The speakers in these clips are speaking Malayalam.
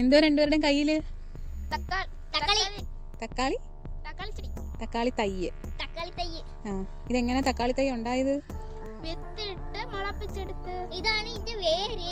എന്തോ രണ്ടുപേരുടെയും കയ്യിൽ? തക്കാളി തക്കാളി. തയ്യ്. തക്കാളി തൈ ആ ഇതെങ്ങനെ തക്കാളി തൈ ഉണ്ടായത്? വിത്തിട്ട് മുളപ്പിച്ചെടുത്ത്. ഇതാണ് ഇതിന്റെ വേര്.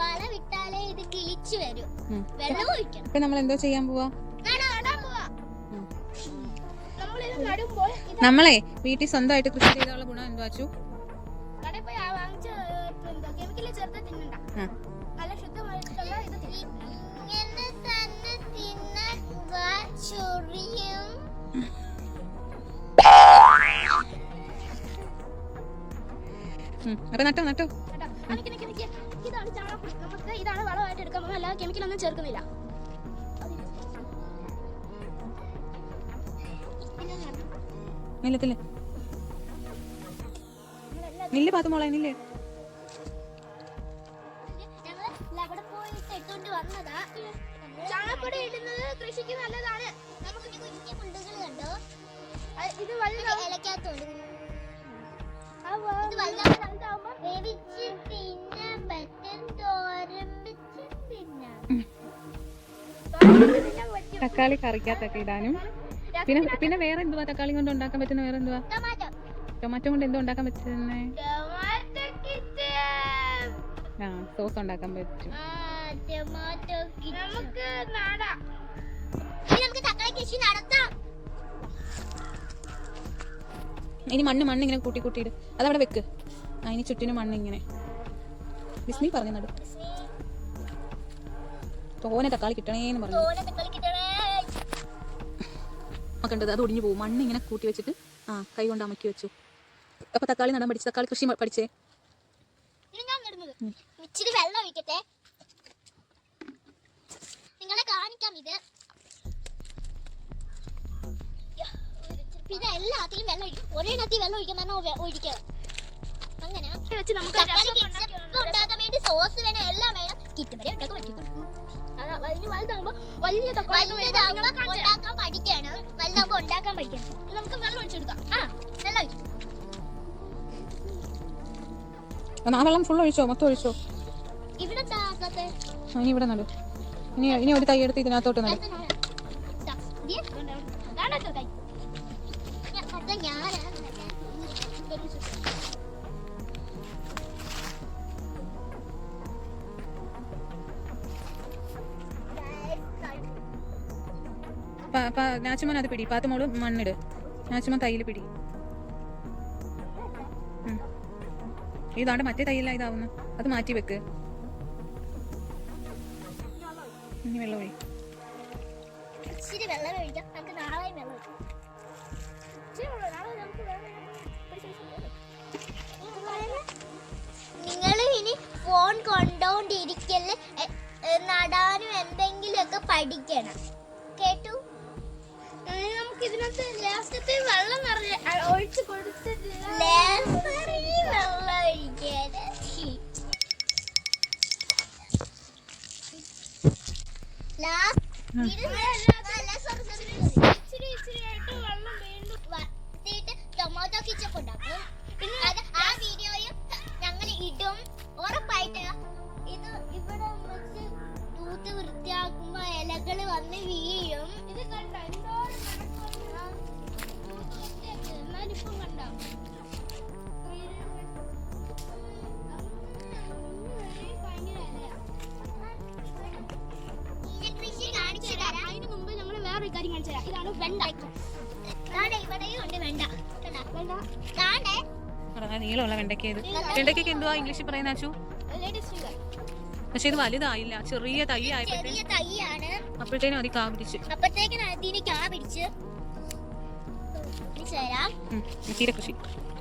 വല വിട്ടാലേ ഇത് കിളിച്ചു വരും. വെള്ളം ഒഴിക്കണം. ഇപ്പൊ നമ്മൾ എന്തോ ചെയ്യാൻ പോവാ? നമ്മളെ വീട്ടിൽ സ്വന്തമായിട്ട് കൃഷി ചെയ്തുള്ള ഗുണം എന്തോ അച്ചു? അപ്പൊ നട്ടോ നട്ടോ. ഇതാണ് ചാണകപ്പൊടി നമുക്ക് ഇതാണ് വളമായിട്ട് എടുക്കാൻ പോകുന്നത് അല്ലാതെ കെമിക്കൽ ഒന്നും ചേർക്കുന്നില്ല. നില്ലത്തില്ലേ നില്ല് പാത്ത് മോളെ നില്ല് ചാണകപ്പൊടി ഇടുന്നത് കൃഷിക്ക് നല്ലതാണ്. നമുക്ക് കുഞ്ഞു പുല്ലുകൾ കണ്ടോ? ഇത് ഇലക്കകത്തോണ്ട് ഇത് തക്കാളി കറിക്കകത്തൊക്കെ ഇടാനും. പിന്നെ പിന്നെ വേറെ എന്തുവാ? തക്കാളി കൊണ്ട് ഉണ്ടാക്കാൻ പറ്റുന്ന വേറെ എന്തുവാ? ടൊമാറ്റോ. ടൊമാറ്റോ കൊണ്ട് എന്തോ ഉണ്ടാക്കാൻ പറ്റുന്നേ? ആ സോസ് ഉണ്ടാക്കാൻ പറ്റും. ടൊമാറ്റോ നമുക്ക് നാടാ. നമുക്ക് തക്കാളി കൃഷി നടത്താം. ഇനി മണ്ണ് മണ്ണ് ഇങ്ങനെ കൂട്ടി കൂട്ടിയിട്. അതവിടെ വെക്ക്. അതിന് ചുറ്റിനും മണ്ണ് ഇങ്ങനെ ബിസ്മി പറഞ്ഞു നടു തോനെ തക്കാളി കിട്ടണേന്ന് പറഞ്ഞു. നോക്കേണ്ടത് അത് ഒടിഞ്ഞു പോകും. മണ്ണ് ഇങ്ങനെ കൂട്ടി വെച്ചിട്ട് ആ കൈ കൊണ്ട് അമക്കി വെച്ചു. അപ്പൊ തക്കാളി നടാൻ പഠിച്ചു? തക്കാളി കൃഷി പഠിച്ചേ? വെള്ളം ഒഴിക്കട്ടെ. നിങ്ങളെ കാണിക്കാം ഇത്. പിന്നെ എല്ലാത്തിലും വെള്ളം ഒഴിക്കും. ഒരെണ്ണത്തിൽ വെള്ളം ഒഴിക്കാൻ പറഞ്ഞാൽ ഒഴിക്കുക അങ്ങനെ. ഉണ്ടാക്കാൻ വേണ്ടി സോസ് വേണം എല്ലാം വേണം. കിറ്റ് വരെ ഉണ്ടാക്കാൻ പറ്റും. ഉണ്ടാക്കാൻ പഠിക്കണം. വലുതാകുമ്പോ ഉണ്ടാക്കാൻ പഠിക്കണം നമുക്ക് വെള്ളം ഒഴിച്ചെടുക്കാം ആ വെള്ളം ഫുൾ ഒഴിച്ചോ? മൊത്തം ഒഴിച്ചോ? ഇനി ഇവിടെ നടു. ഇനി ഇനി ഒരു തൈ എടുത്ത് ഇതിനകത്തോട്ട് നടു. നാച്ചുമോൻ അത് പിടി. പാത്ത പാത്തുമോൾ മണ്ണിട്. നാച്ചുമോൻ തൈയിൽ പിടി. ഇതാണ്ട് മറ്റേ തൈയല്ല ഇതാവുന്നു. അത് മാറ്റി വെക്ക്. ഇനി വെള്ളം ഒഴി ഇച്ചിരി വെള്ളം ഒഴിക്കാം. നമുക്ക് പഠിക്കണം. കേട്ടു? നമുക്ക് ഇതിനകത്ത് ലാസ്റ്റത്തെ വെള്ളം ഒഴിച്ചു കൊടുത്തിട്ടില്ല വെള്ളം ഒഴിക്കാൻ. ടൊമാറ്റോ കിച്ചപ്പ് ഉണ്ടാക്കും. അത് ആ വീഡിയോയും ഞങ്ങൾ ഇടും. ഉറപ്പായിട്ട് ഇത് ഇവിടെ വെച്ച് തൂത്ത് വൃത്തിയാക്കുമ്പോ ഇലകൾ വന്ന് വീഴും. ഇത് കണ്ട? എന്നാലിപ്പം കണ്ടോ കൃഷി കാണിച്ചു തരാം അതിന് മുമ്പ് ഞങ്ങൾ വേറൊരു കാര്യം കാണിച്ചു തരാം. ഇതാണ് വെണ്ട. ഇവിടെയും ഉണ്ട് വെണ്ട. നീളമുള്ള വെണ്ടയ്ക്ക ഇത്. വെണ്ടയ്ക്കൊക്കെ എന്തുവാ ഇംഗ്ലീഷിൽ പറയുന്ന ആശു ലേഡീസ് ഫിംഗർ. പക്ഷെ ഇത് വലുതായില്ല. ചെറിയ തൈ ചെറിയ തൈയാണ്. അപ്പോഴത്തേനും അതി കാ പിടിച്ച് അപ്പത്തേക്കിന് അതിന് കാ പിടിച്ച് പിടിച്ച് തരാം. ഉം. ചീരകൃഷി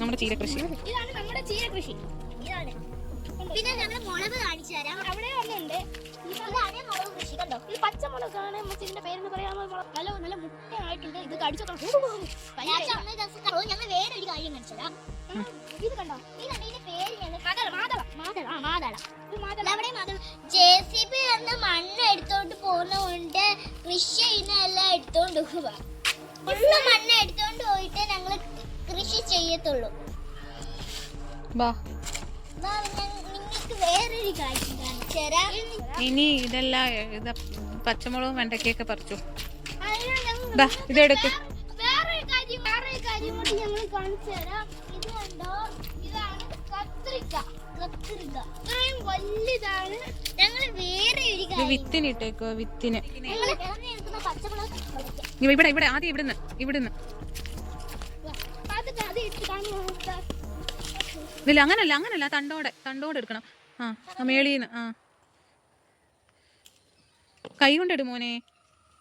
നമ്മുടെ ചീരകൃഷി ഇതാണ് നമ്മുടെ ചീര കൃഷി ഇതാണ്. പിന്നെ ഞങ്ങൾ മുളക് കാണിച്ചു തരാം. അവിടെ ഒന്നുണ്ട് ഇതാണ് മുളക് കൃഷി കണ്ടോ? ഇത് പച്ചമുളകാണ് ഇതിന്റെ പേരെന്ന് പറയാമോ മുളക്. നല്ല നല്ല മുട്ടയായിട്ടുണ്ട്. ഇത് കടിച്ചോ ഞങ്ങൾ വേറെ ഒരു കാര്യം കാണിച്ചു തരാം. ഇത് കണ്ടോ? ഇതാണ് ഇതിന്റെ മാതള. ആ മാതള. ജെ സി ബി എന്ന മണ്ണ് എടുത്തോണ്ട് പോകുന്നതുകൊണ്ട് കൃഷി ചെയ്യുന്ന എല്ലാം എടുത്തോണ്ട് പോവുക ഉള്ള മണ്ണ് എടുത്തോണ്ട് പോയിട്ട് ഞങ്ങൾ കൃഷി ചെയ്യത്തുള്ളൂ. ബാ. നിങ്ങൾ നിങ്ങൾക്ക് വേറൊരു കാര്യം കാണിച്ചു തരാം ഇനി ഇതെല്ലാം ഇത് പച്ചമുളകും വെണ്ടയ്ക്കൊക്കെ പറിച്ചു. ഇതെടുക്കും ഞങ്ങൾ ദാ ഇതെടുക്ക്. വേറൊരു കാര്യം വേറൊരു കാര്യം കൂടി ഞങ്ങൾ കാണിച്ചു തരാം. ഇത് കണ്ടോ ഞങ്ങൾ വേറെ ഒരു ഇത് കാര്യം. വിത്തിനിട്ടേക്കോ വിത്തിന്. ഞങ്ങൾ നിൽക്കുന്ന പച്ചമുളക് കളിക്കാം ഇവ ഇവിടെ ഇവിടെ ആദ്യം ഇവിടുന്ന് ഇവിടുന്ന്. അത് അത് ഇട്ട് കാണുക ഇതില്ല അങ്ങനല്ല അങ്ങനല്ല തണ്ടോടെ തണ്ടോടെ എടുക്കണം. ആ ആ മേളീന്ന് ആ. കൈ കൊണ്ടിട് മോനെ.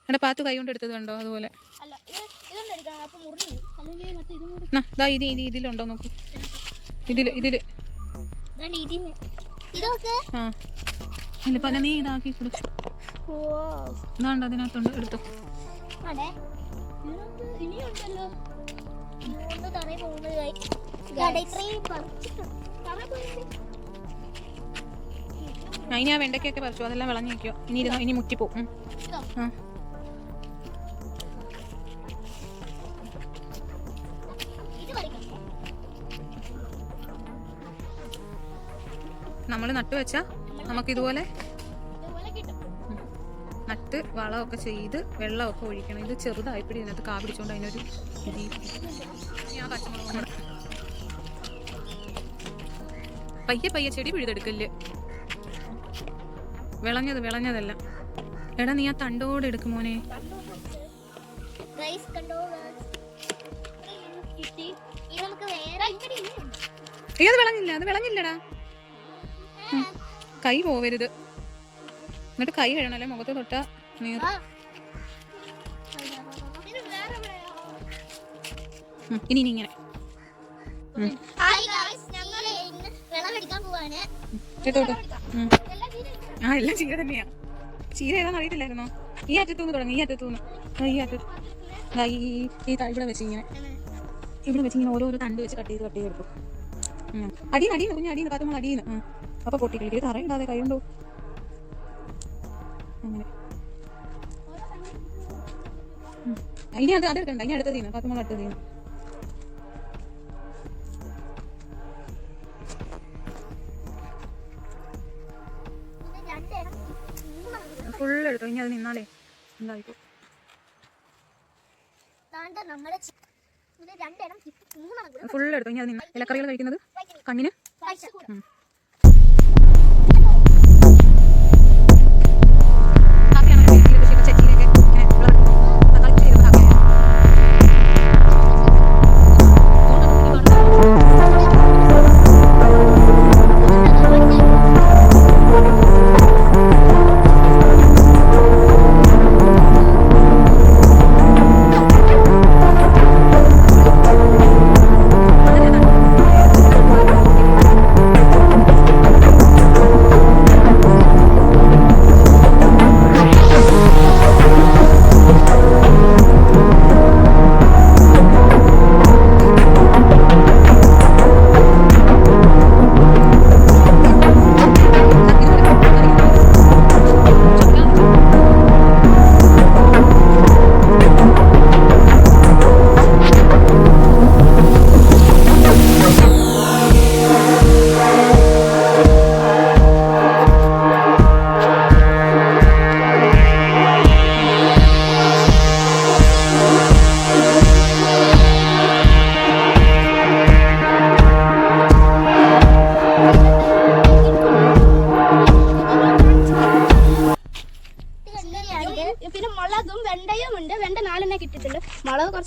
എന്റെ പാത്തു കൈ കൊണ്ട് എടുത്തത് കണ്ടോ അതുപോലെ? അല്ല ഇത് ഇതൊന്നും എടുക്കണം അപ്പൊ മുറിഞ്ഞു അല്ലെങ്കിൽ മറ്റേ ഇതും കൂടി നാ, ദാ ഇത് ഇത് ഇതിലുണ്ടോ നോക്കൂ. ഇതിൽ ഇതിൽ. ഇതാണ് ഇതിന് ആ. പല നീ ഇതാക്കി ഇതാണ്ട് അതിനകത്തുണ്ട് എടുത്തു. ആ വെണ്ടയ്ക്കൊക്കെ പറിച്ചു? അതെല്ലാം വിളഞ്ഞു നിൽക്കുക ഇനി ഇരുന്നോ ഇനി. ഇതോ. ആ. നമ്മൾ നട്ടു വെച്ചാ നമുക്ക് ഇതുപോലെ നട്ട് വളമൊക്കെ ചെയ്ത് വെള്ളമൊക്കെ ഒഴിക്കണം. ഇത് ചെറുതായപ്പോഴും ഇതിനകത്ത് കാ പിടിച്ചോണ്ട് അതിനൊരു ഞാൻ പച്ചമുളകും. പയ്യെ പയ്യെ ചെടി പിഴുതെടുക്കൽ. വിളഞ്ഞത് വിളഞ്ഞതല്ല. എടാ നീ ആ തണ്ടോടെ എടുക്കും മോനെ. ഇത് വിളഞ്ഞില്ല അത് വിളഞ്ഞില്ലടാ. കൈ പോവരുത്. എന്നിട്ട് കൈ കഴുകണല്ലേ? മുഖത്ത് തൊട്ട നീർ. ഇനി ഇനി ഇങ്ങനെ. ആ എല്ലാം ചീര തന്നെയാ. ചീര ഏതാന്ന് അറിയത്തില്ലായിരുന്നോ? ഈ അറ്റത്തുനിന്ന് തുടങ്ങി ഈ അറ്റത്തുനിന്ന് ദാ ഈ അറ്റത്ത്. ഈ ഈ ഇവിടെ വെച്ച് ഇങ്ങനെ. ഇവിടെ വെച്ച് ഇങ്ങനെ ഓരോരോ തണ്ട് വെച്ച് കട്ട് ചെയ്ത് കട്ട് ചെയ്ത് എടുക്കും ഉം. അടിയിൽ അടിയിൽ കുഞ്ഞ് അടിയിൽ കാത്തുമ്പോൾ അടിയിൽ അപ്പൊ പൊട്ടിക്കളിക്ക് തറയിടാതെ കൈ കൊണ്ടോ അങ്ങനെ. ഇനി അത് അതെടുക്കണ്ട ഇനി അടുത്തത് ചെയ്യുന്നു കാത്തുമ്പോൾ അടുത്തത് ചെയ്യുന്നു ഫുള്ളെടുത്തു ഇനി അത് നിന്നാലേ എന്തായിപ്പോ ഫുള്ളെടുത്തു ഇനി അത് നിന്ന ഇലക്കറികൾ കഴിക്കുന്നത്? കണ്ണിന്?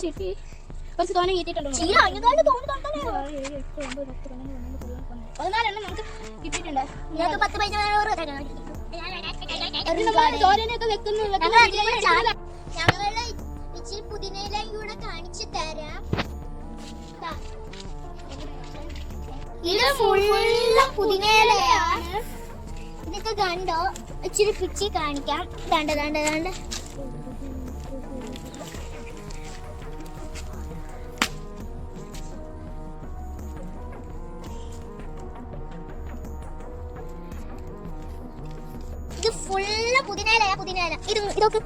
മുളക് കുറച്ച് തോനെ കിട്ടിയിട്ടുണ്ട്? ചീര പതിനാലെണ്ണം നമുക്ക് കിട്ടിയിട്ടുണ്ട്. പത്ത് തോരനൊക്കെ വെക്കുന്ന. ഞങ്ങൾ ഇച്ചിരി പുതിനയിലും കൂടെ കാണിച്ചു തരാം. ദാ. ഇത് ഫുള്ള് പുതിനയിലയാണ്. ഇതൊക്കെ കണ്ടോ? ഇച്ചിരി പിച്ചി കാണിക്കാം. കണ്ട കണ്ട ദാണ്ട. പുതിനയിലയാ പുതിനയില ഇത് ഇതൊക്കെ.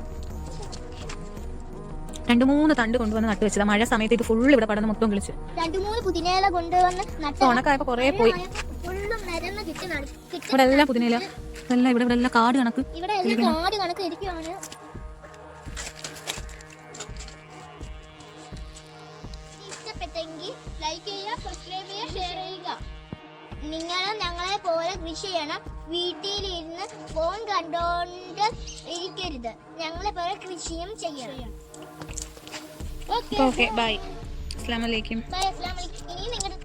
രണ്ട് മൂന്ന് തണ്ട് കൊണ്ടുവന്ന് നട്ട് വെച്ചതാ. മഴ സമയത്ത് ഇത് ഫുൾ ഇവിടെ പടന്ന് മൊത്തം കിളിച്ച്. രണ്ടു മൂന്ന് പുതിനേല കൊണ്ടുവന്ന് നട്ട ഉണക്കായപ്പോ കൊറേ പോയി. ഫുള്ളും നിരന്ന് കിട്ടി നടക്കുക കിട്ടും ഇവിടെ എല്ലാം പുതിനയില. ഇതെല്ലാം ഇവിടെ ഇവിടെ എല്ലാം കാട് കണക്ക് ഇവിടെ എല്ലാം കാട് കണക്ക് ഇരിക്കുവാണ്. ഇഷ്ടപ്പെട്ടെങ്കിൽ ലൈക്ക് ചെയ്യുക സബ്സ്ക്രൈബ് ചെയ്യുക ഷെയർ ചെയ്യുക. നിങ്ങളും ഞങ്ങളെ പോലെ കൃഷി ചെയ്യണം. വീട്ടിലിരുന്ന് ഫോൺ കണ്ടോണ്ട് ഇരിക്കരുത്. ഞങ്ങളെ പോലെ കൃഷിയും ചെയ്യണം. ഓക്കെ ബൈ അസ്സാം വലൈക്കും ബൈ അസ്സലാമു അലൈക്കും ഇനി നിങ്ങളുടെ